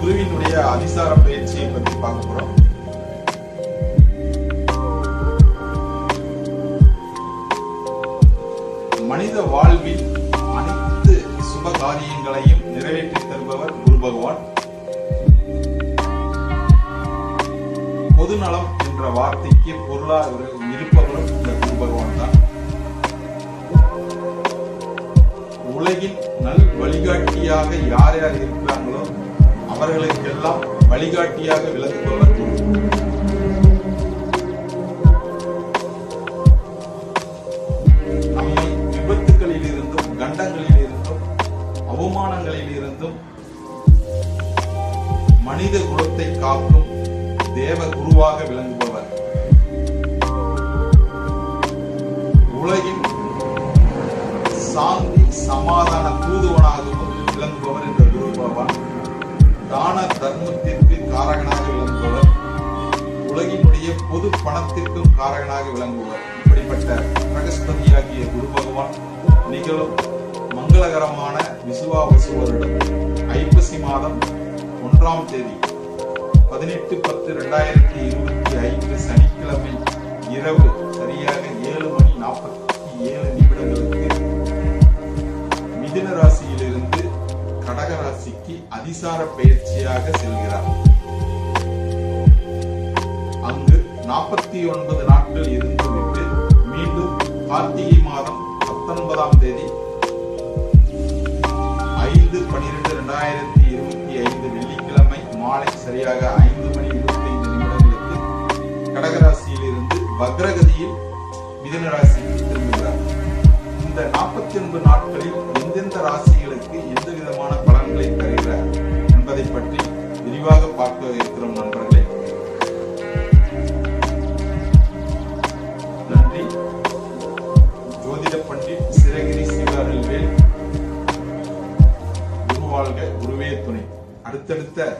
குருவினுடைய அதிசார பயிற்சியை பற்றி பார்க்க போறோம். மனித வாழ்வில் அனைத்து சுப காரியங்களையும் நிறைவேற்றி தருபவர் குரு பகவான். பொதுநலம் என்ற வார்த்தைக்கு பொருளாக இருப்பவரும் இந்த குரு பகவான் தான். உலகின் நல் வழிகாட்டியாக யார் யார் இருக்கிறாங்களோ அவர்களுக்கெல்லாம் வழிகாட்டியாக விளங்குபவர் நம்மை விபத்துகளில் இருந்தும் கண்டங்களில் இருந்தும் அவமானங்களில் இருந்தும் மனித குலத்தை காக்கும் தேவ குருவாக விளங்குபவர். உலகின் சாந்தி சமாதான தூதுவனாகவும் விளங்குபவர் என்று தான தர்மத்திற்கு காரகனாக விளங்குபவர். உலகினுடைய பொது பணத்திற்கும் காரகனாக விளங்குபவர். இப்படிப்பட்ட பிரகஸ்பதியாகிய குரு பகவான் நிகழும் மங்களகரமான விசுவாவசு வருடம் ஐப்பசி மாதம் ஒன்றாம் தேதி பதினெட்டு பத்து ரெண்டாயிரத்தி இருபத்தி ஐந்து சனிக்கிழமை நோக்கி அதிசார பயிற்சியாக செல்கிறார். அங்கு நாற்பத்தி ஒன்பது நாட்கள் இருந்துவிட்டு மீண்டும் கார்த்திகை மாதம் பத்தொன்பதாம் தேதி ஐந்து பனிரெண்டு இரண்டாயிரத்தி இருபத்தி ஐந்து வெள்ளிக்கிழமை மாலை சரியாக ஐந்து மணி இருபத்தி ஐந்து நிமிடங்களுக்கு கடகராசியிலிருந்து வக்ரகதியில் மிதுன ராசிக்கு திரும்புகிறார். இந்த நாற்பத்தி ஒன்பது நாட்களில் எந்தெந்த ராசிகள் வாழ்க குருவே துணை. அடுத்தடுத்த